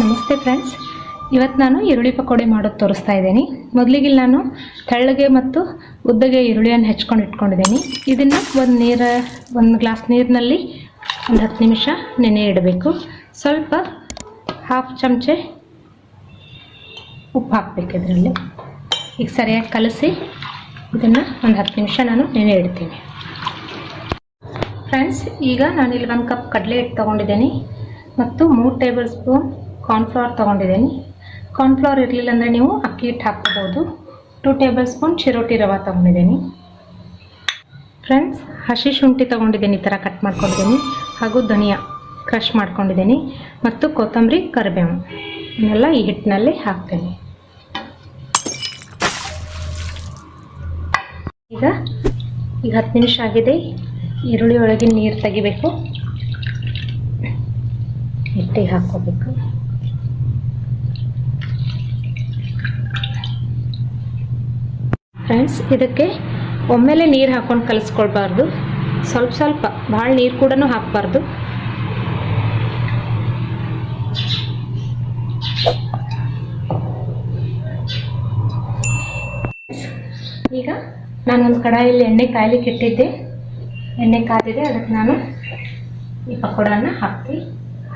ನಮಸ್ತೆ ಫ್ರೆಂಡ್ಸ್ ಇವತ್ತು ನಾನು ಈರುಳ್ಳಿ ಪಕೋಡೆ ಮಾಡೋದು ತೋರಿಸ್ತಾ ಇದ್ದೀನಿ. ಮೊದಲಿಗೆ ನಾನು ತೆಳ್ಳಗೆ ಮತ್ತು ಉದ್ದಗೆ ಈರುಳ್ಳಿಯನ್ನು ಹೆಚ್ಕೊಂಡು ಇಟ್ಕೊಂಡಿದ್ದೀನಿ. ಇದನ್ನು ಒಂದು ನೀರ, ಒಂದು ಗ್ಲಾಸ್ ನೀರಿನಲ್ಲಿ ಒಂದು ಹತ್ತು ನಿಮಿಷ ನೆನೆ ಇಡಬೇಕು. ಸ್ವಲ್ಪ ಹಾಫ್ ಚಮಚೆ ಉಪ್ಪು ಹಾಕಬೇಕು ಇದರಲ್ಲಿ. ಈಗ ಸರಿಯಾಗಿ ಕಲಸಿ ಇದನ್ನು ಒಂದು ಹತ್ತು ನಿಮಿಷ ನಾನು ನೆನೆ ಇಡ್ತೀನಿ. ಫ್ರೆಂಡ್ಸ್ ಈಗ ನಾನಿಲ್ಲಿ ಒಂದು ಕಪ್ ಕಡಲೆ ಹಿಟ್ಟು ತೊಗೊಂಡಿದ್ದೀನಿ. ಮತ್ತು ಮೂರು ಟೇಬಲ್ ಸ್ಪೂನ್ ಕಾರ್ನ್ಫ್ಲವರ್ ತೊಗೊಂಡಿದ್ದೀನಿ. ಕಾರ್ನ್ಫ್ಲವರ್ ಇರಲಿಲ್ಲ ಅಂದರೆ ನೀವು ಅಕ್ಕಿ ಹಿಟ್ಟು ಹಾಕ್ಕೋಬೋದು ಟೂ ಟೇಬಲ್ ಸ್ಪೂನ್ ಚಿರೋಟಿ ರವೆ ತೊಗೊಂಡಿದ್ದೀನಿ. ಫ್ರೆಂಡ್ಸ್ ಹಸಿ ಶುಂಠಿ ತೊಗೊಂಡಿದ್ದೀನಿ ಈ ಥರ ಕಟ್ ಮಾಡ್ಕೊಂಡಿದ್ದೀನಿ. ಹಾಗೂ ಧನಿಯಾ ಕ್ರಷ್ ಮಾಡ್ಕೊಂಡಿದ್ದೀನಿ. ಮತ್ತು ಕೊತ್ತಂಬರಿ ಕರಿಬೇವು ಇವನ್ನೆಲ್ಲ ಈ ಹಿಟ್ಟಿನಲ್ಲಿ ಹಾಕ್ತೀನಿ. ಈಗ ಈಗ ಹತ್ತು ನಿಮಿಷ ಆಗಿದೆ. ಈರುಳ್ಳಿ ಒಳಗೆ ನೀರು ತೆಗಿಬೇಕು. ಹಿಟ್ಟಿಗೆ ಹಾಕ್ಕೋಬೇಕು. ಫ್ರೆಂಡ್ಸ್ ಇದಕ್ಕೆ ಒಮ್ಮೆಲೆ ನೀರು ಹಾಕ್ಕೊಂಡು ಕಲಿಸ್ಕೊಳ್ಬಾರ್ದು. ಸ್ವಲ್ಪ ಸ್ವಲ್ಪ, ಭಾಳ ನೀರು ಕೂಡ ಹಾಕಬಾರ್ದು. ಈಗ ನಾನೊಂದು ಕಡಾಯಲ್ಲಿ ಎಣ್ಣೆ ಕಾಯ್ಲಿಕ್ಕೆ ಇಟ್ಟಿದ್ದೆ. ಎಣ್ಣೆ ಕಾದಿದೆ ಅದಕ್ಕೆ ನಾನು ಈ ಪಕೋಡನ ಹಾಕ್ತಿ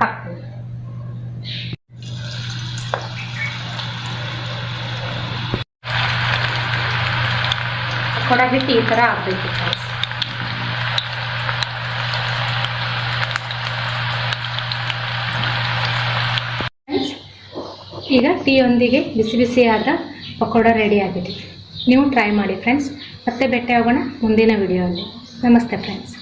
ಹಾಕ್ತೀನಿ. ಪಕೋಡ ಹಿಟ್ಟು ಈ ಥರ ಆಗಬೇಕು ಫ್ರೆಂಡ್ಸ್ ಈಗ ಟೀಯೊಂದಿಗೆ ಬಿಸಿ ಬಿಸಿಯಾದ ಪಕೋಡ ರೆಡಿ ಆಗಿದೆ. ನೀವು ಟ್ರೈ ಮಾಡಿ ಫ್ರೆಂಡ್ಸ್ ಮತ್ತೆ ಭೇಟಿ ಆಗೋಣ ಮುಂದಿನ ವಿಡಿಯೋಲ್ಲಿ ನಮಸ್ತೆ ಫ್ರೆಂಡ್ಸ್